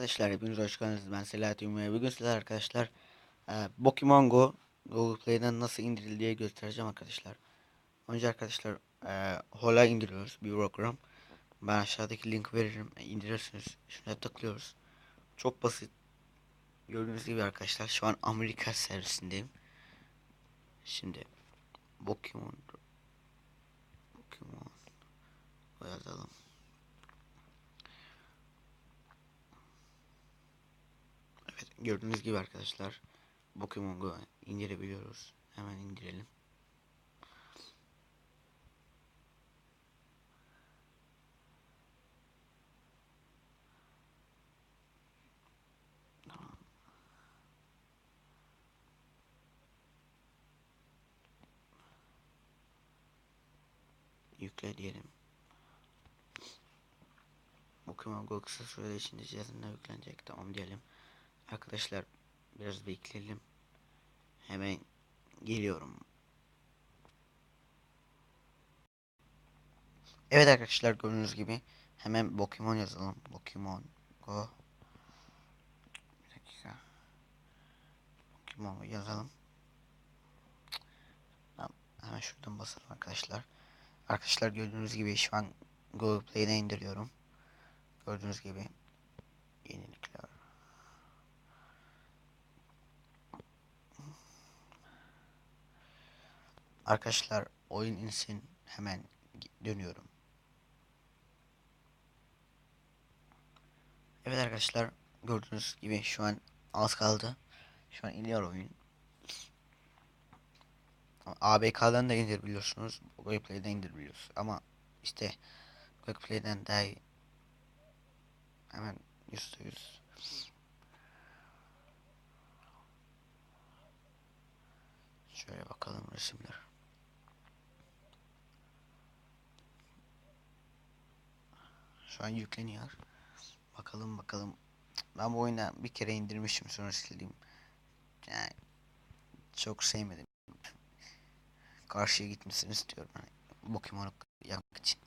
arkadaşlar hepiniz hoş geldiniz. Ben Selahattin ve bugün sizler arkadaşlar e, Pokemon Go Google Play'den nasıl indirildiği göstereceğim arkadaşlar. Önce arkadaşlar e, Hola indiriyoruz bir program. Ben aşağıdaki link veririm. E, indirirsiniz. Şuna tıklıyoruz. Çok basit. Gördüğünüz gibi arkadaşlar şu an Amerika servisindeyim. Şimdi Pokemon Pokemon yazalım. Evet gördüğünüz gibi arkadaşlar Pokemon indirebiliyoruz. Hemen indirelim. Yükle diyelim. Pokemon Go kısa sürede içinde cihazına yüklenecek. Tamam diyelim. Arkadaşlar biraz bekleyelim. Hemen geliyorum. Evet arkadaşlar gördüğünüz gibi hemen Pokemon yazalım. Pokemon Go. Bir dakika. Pokemon yazalım. Hemen şuradan basalım arkadaşlar. Arkadaşlar gördüğünüz gibi şu an Google Play'den indiriyorum. Gördüğünüz gibi yenilikler. Arkadaşlar oyun insin hemen dönüyorum. Evet arkadaşlar gördüğünüz gibi şu an az kaldı. Şu an iniyor oyun. ABK'dan da indirebiliyorsunuz. Google Play'den indirebiliyorsunuz. Ama işte Google Play'den daha iyi. Hemen yüzde yüz. Resimler. Şu an yükleniyor. Bakalım bakalım. Ben bu oyunu bir kere indirmişim sonra sildim. Yani çok sevmedim. Karşıya gitmesini istiyorum. Hani Pokemon'u yapmak için.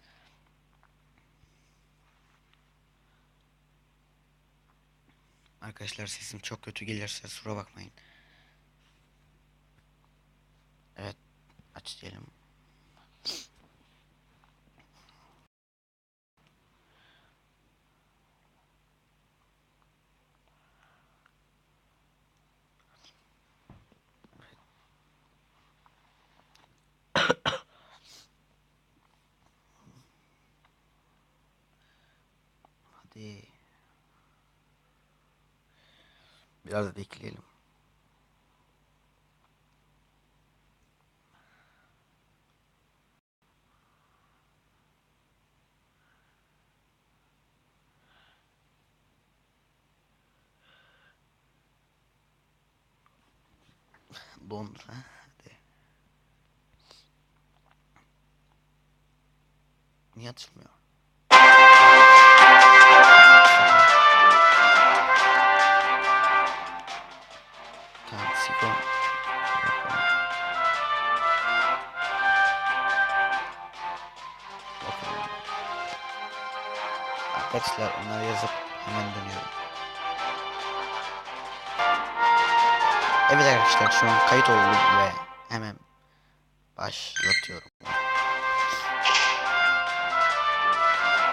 Arkadaşlar sesim çok kötü gelirse kusura bakmayın. Evet aç diyelim. Hadi. Biraz bekleyelim. Dondur ha. Hadi. Niye açılmıyor? Bakalım. Arkadaşlar onları yazıp hemen dönüyorum. Evet arkadaşlar şu an kayıt oldum ve hemen başlatıyorum.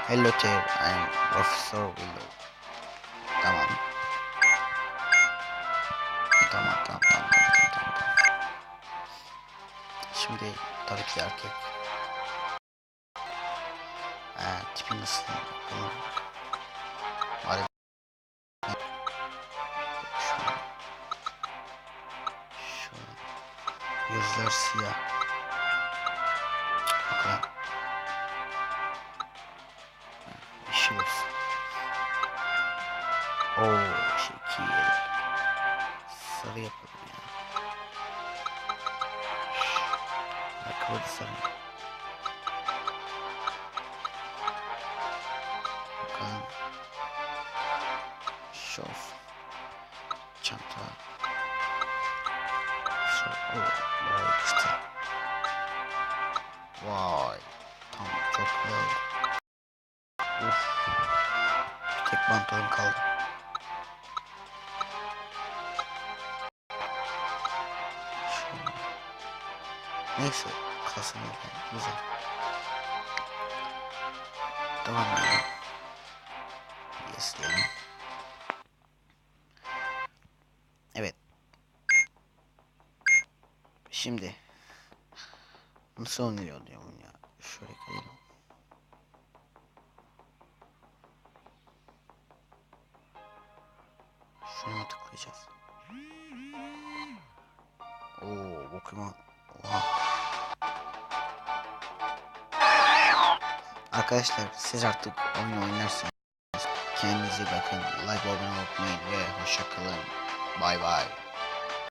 Hello there, I'm Professor Willow. Tamam. Tamam tamam tamam tamam tamam tamam. Şimdi tabii ki erkek. Ee, tipi nasıl? Hadi. Şu. Gözler siyah. Bakalım. Yeşil olsun. Oo, şekil. Sarı yapalım ya. Ayakkabı da Şöyle buraya yapıştır. Vay. Tam kapıya. Uf. Tek pantolon kaldı. Şöyle. Neyse. Kasını yapalım. Güzel. Devam edelim. Yes. Evet. Şimdi nasıl oynuyor diyorum ya. Şöyle kayalım. Şuna tıklayacağız. Oo, Pokemon. Oha. Arkadaşlar siz artık oyun oynarsınız. Kendinize bakın. Like abone olmayı ve hoşça kalın. Bay bay.